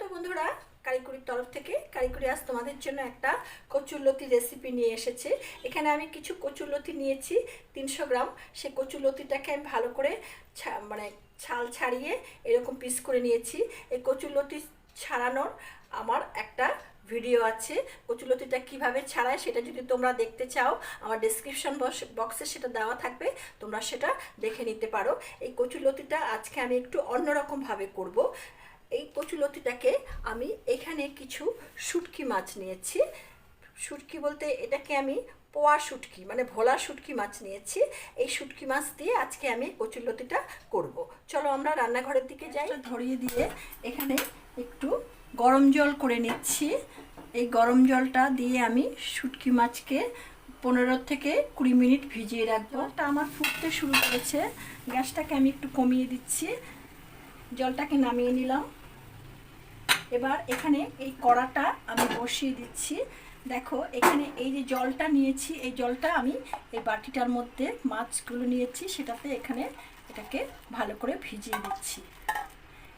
তো বন্ধুরা, কারিকুরির তরফ থেকে কারিকুরি আজ তোমাদের জন্য একটা কচুরলতি রেসিপি নিয়ে এসেছে। এখানে আমি কিছু কচুরলতি নিয়েছি, তিনশো গ্রাম। সেই কচুরলতিটাকে আমি ভালো করে মানে ছাল ছাড়িয়ে এরকম পিস করে নিয়েছি। এই কচুরলতি ছাড়ানোর আমার একটা ভিডিও আছে। কচুলতিটা কীভাবে ছাড়ায় সেটা যদি তোমরা দেখতে চাও, আমার ডেসক্রিপশন বক্সে সেটা দেওয়া থাকবে, তোমরা সেটা দেখে নিতে পারো। এই কচুলতিটা আজকে আমি একটু অন্যরকমভাবে করব। এই কচুলতিটাকে আমি এখানে কিছু শুটকি মাছ নিয়েছি। শুটকি বলতে এটাকে আমি পোয়া শুটকি মানে ভোলা শুটকি মাছ নিয়েছি। এই শুটকি মাছ দিয়ে আজকে আমি কচুলতিটা করব। চলো আমরা রান্নাঘরের দিকে যাই। ধরিয়ে দিয়ে এখানে একটু গরম জল করে নিচ্ছি। এই গরম জলটা দিয়ে আমি শুটকি মাছকে পনেরো থেকে কুড়ি মিনিট ভিজিয়ে রাখব। জলটা আমার ফুটতে শুরু করেছে। গ্যাসটাকে আমি একটু কমিয়ে দিচ্ছি। জলটাকে নামিয়ে নিলাম। এবার এখানে এই কড়াটা আমি বসিয়ে দিচ্ছি। দেখো, এখানে এই যে জলটা নিয়েছি, এই জলটা আমি এই বাটিটার মধ্যে মাছগুলো নিয়েছি, সেটাতে এখানে এটাকে ভালো করে ভিজিয়ে দিচ্ছি।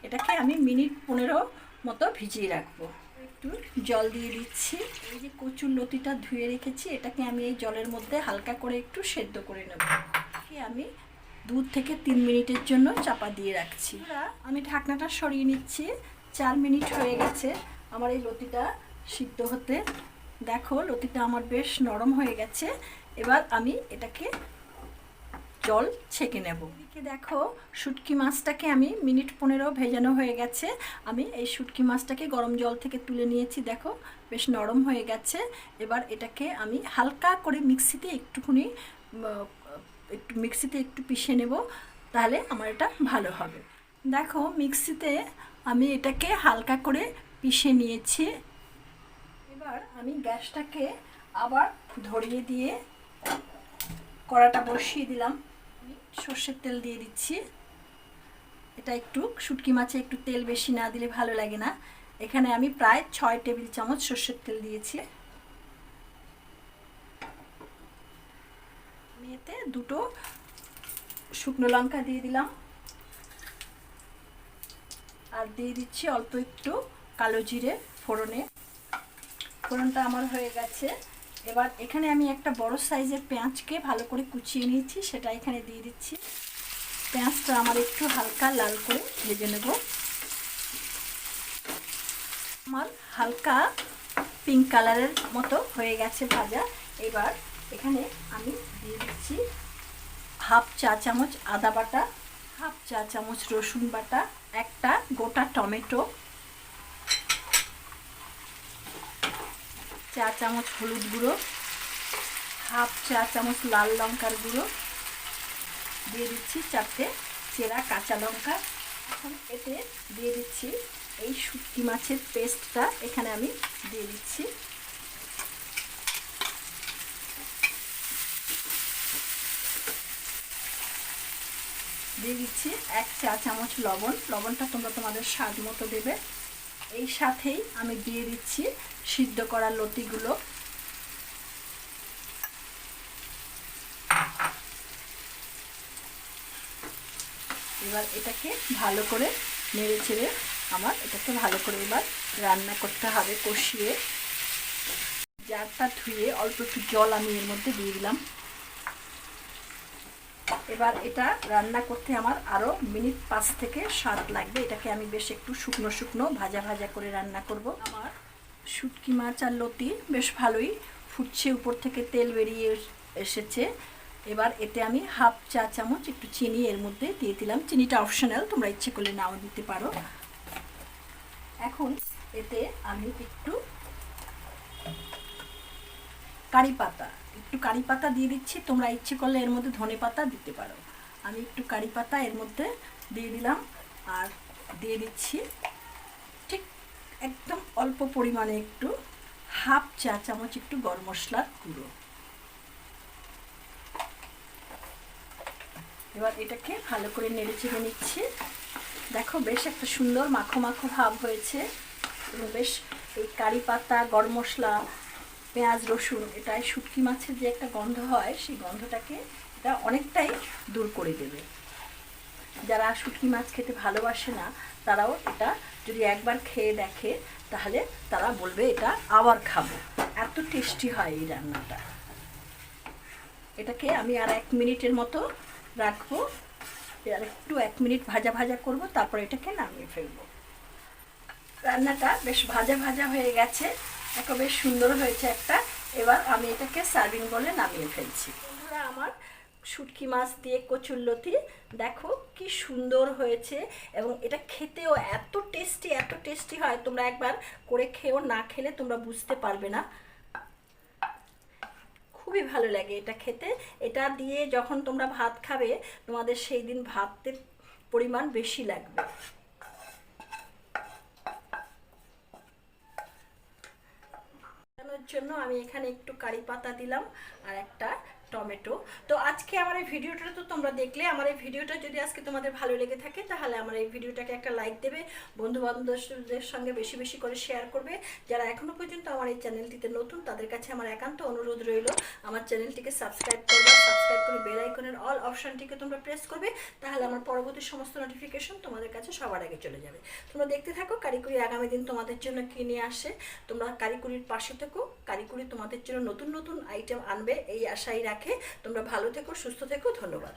এটাকে আমি মিনিট পনেরো মতো ভিজিয়ে রাখব। একটু জল দিয়ে দিচ্ছি। এই যে কচুর লতিটা ধুয়ে রেখেছি, এটাকে আমি এই জলের মধ্যে হালকা করে একটু সেদ্ধ করে নেব। আমি দু থেকে তিন মিনিটের জন্য চাপা দিয়ে রাখছি। আমি ঢাকনাটা সরিয়ে নিচ্ছি। চার মিনিট হয়ে গেছে। আমার এই লতিটা সিদ্ধ হতে। দেখো, লতিটা আমার বেশ নরম হয়ে গেছে। এবার আমি এটাকে জল ছেঁকে নেব। এদিকে দেখো, শুটকি মাছটাকে আমি মিনিট পনেরো ভেজানো হয়ে গেছে। আমি এই শুটকি মাছটাকে গরম জল থেকে তুলে নিয়েছি। দেখো, বেশ নরম হয়ে গেছে। এবার এটাকে আমি হালকা করে মিক্সিতে একটুখানি একটু মিক্সিতে একটু পিষে নেব। তাহলে আমার এটা ভালো হবে। দেখো, মিক্সিতে আমি এটাকে হালকা করে পিষে নিয়েছি। এবার আমি গ্যাসটাকে আবার ধরিয়ে দিয়ে কড়াটা বসিয়ে দিলাম। সর্ষের তেল দিয়ে দিচ্ছি। এটা একটু শুটকি মাছে একটু তেল বেশি না দিলে ভালো লাগে না। এখানে আমি প্রায় ছয় টেবিল চামচ সর্ষের তেল দিয়েছি। এতে দুটো শুকনো লঙ্কা দিয়ে দিলাম। আর দিয়ে দিচ্ছি অল্প একটু কালো জিরে ফোড়নে। ফোড়নটা আমার হয়ে গেছে। এবার এখানে আমি একটা বড় সাইজের পেঁয়াজকে ভালো করে কুচিয়ে নিয়েছি, সেটা এখানে দিয়ে দিচ্ছি। পেঁয়াজটা আমার একটু হালকা লাল করে ভেজে নেব। আমার হালকা পিঙ্ক কালারের মতো হয়ে গেছে ভাজা। এবার এখানে আমি দিয়ে দিচ্ছি হাফ চা চামচ আদা বাটা, হাফ চা চামচ রসুন বাটা একটা গোটা টমেটো, চা চামচ হলুদ গুঁড়ো, হাফ চা চামচ লাল লঙ্কার গুঁড়ো, দিয়ে দিচ্ছি চারটে চেরা কাঁচা লঙ্কা। এখন এতে দিয়ে দিচ্ছি এই শুটকি মাছের পেস্টটা এখানে আমি দিয়ে দিচ্ছি। দিয়ে দিচ্ছি এক চা চামচ লবণ। লবণটা তোমরা তোমাদের স্বাদ মতো দেবে। এই সাথেই আমি দিয়ে দিচ্ছি সিদ্ধ করা লতিগুলো। এবার এটাকে ভালো করে নেড়ে ছেড়ে আমার এটাকে ভালো করে এবার রান্না করতে হবে কষিয়ে। জারটা ধুয়ে অল্প একটু জল আমি এর মধ্যে দিয়ে দিলাম। এবার এটা রান্না করতে আমার আরও মিনিট পাঁচ থেকে সাত লাগবে। এটাকে আমি বেশ একটু শুকনো শুকনো ভাজা ভাজা করে রান্না করব। আমার শুটকি মাছ আর লতি বেশ ভালোই ফুটছে, উপর থেকে তেল বেরিয়ে এসেছে। এবার এতে আমি হাফ চা চামচ একটু চিনি এর মধ্যে দিয়ে দিলাম। চিনিটা অপশনাল, তোমরা ইচ্ছে করলে নাও দিতে পারো। এখন এতে আমি একটু কারি পাতা। একটু কারি পাতা দিয়ে দিচ্ছি, তোমরা ইচ্ছে করলে এর মধ্যে ধনে পাতা দিতে পারো। আমি একটু কারি পাতা এর মধ্যে দিয়ে দিলাম, আর দিয়ে দিচ্ছি ঠিক একদম অল্প পরিমাণে একটু হাফ চা চামচ একটু গরম মশলার গুঁড়ো। এবার এটাকে ভালো করে নেড়ে চেড়ে নিচ্ছি। দেখো বেশ একটা সুন্দর মাখো মাখো ভাব হয়েছে। এবং বেশ এই কারি পাতা, গরম মশলা পেঁয়াজ, রসুন, এটাই শুটকি মাছের যে একটা গন্ধ হয়, সেই গন্ধটাকে এটা অনেকটাই দূর করে দেবে। যারা শুটকি মাছ খেতে ভালোবাসে না, তারাও এটা যদি একবার খেয়ে দেখে, তাহলে তারা বলবে এটা আবার খাব। এত টেস্টি হয় এই রান্নাটা। এটাকে আমি আর এক মিনিটের মতো রাখব। আর একটু এক মিনিট ভাজা ভাজা করব, তারপর এটাকে নামিয়ে ফেলব। রান্নাটা বেশ ভাজা ভাজা হয়ে গেছে। একটা বেশ সুন্দর হয়েছে একটা। এবার আমি এটাকে সার্ভিং বলে নামিয়ে ফেলছি। বন্ধুরা, আমার শুটকি মাছ দিয়ে কচুরলতি দেখো কি সুন্দর হয়েছে এবং এটা খেতেও এত টেস্টি এত টেস্টি হয়। তোমরা একবার করে খেয়েও না খেলে তোমরা বুঝতে পারবে না। খুবই ভালো লাগে এটা খেতে। এটা দিয়ে যখন তোমরা ভাত খাবে, তোমাদের সেই দিন ভাতের পরিমাণ বেশি লাগবে। জন্য আমি এখানে একটু কারি পাতা দিলাম আর একটা টমেটো। তো আজকে আমার এই ভিডিওটা তো তোমরা দেখলে, আমার এই ভিডিওটা যদি আজকে তোমাদের ভালো লেগে থাকে, তাহলে আমার এই ভিডিওটাকে একটা লাইক দেবে বন্ধু বান্ধবদের সঙ্গে বেশি বেশি করে শেয়ার করবে। যারা এখনও পর্যন্ত আমার এই চ্যানেলটিতে নতুন, তাদের কাছে আমার একান্ত অনুরোধ রইল, আমার চ্যানেলটিকে সাবস্ক্রাইব করবে সাবস্ক্রাইব করে বেল আইকনের অল অপশানটিকে তোমরা প্রেস করবে, তাহলে আমার পরবর্তী সমস্ত নোটিফিকেশন তোমাদের কাছে সবার আগে চলে যাবে। তোমরা দেখতে থাকো, কারিকুরি আগামী দিন তোমাদের জন্য কি নিয়ে আসে, তোমরা কারিকুরির পাশে থেকো কারিকুরি তোমাদের জন্য নতুন নতুন আইটেম আনবে, এই আশাই রাখে। তোমরা ভালো থেকো, সুস্থ থেকো, ধন্যবাদ।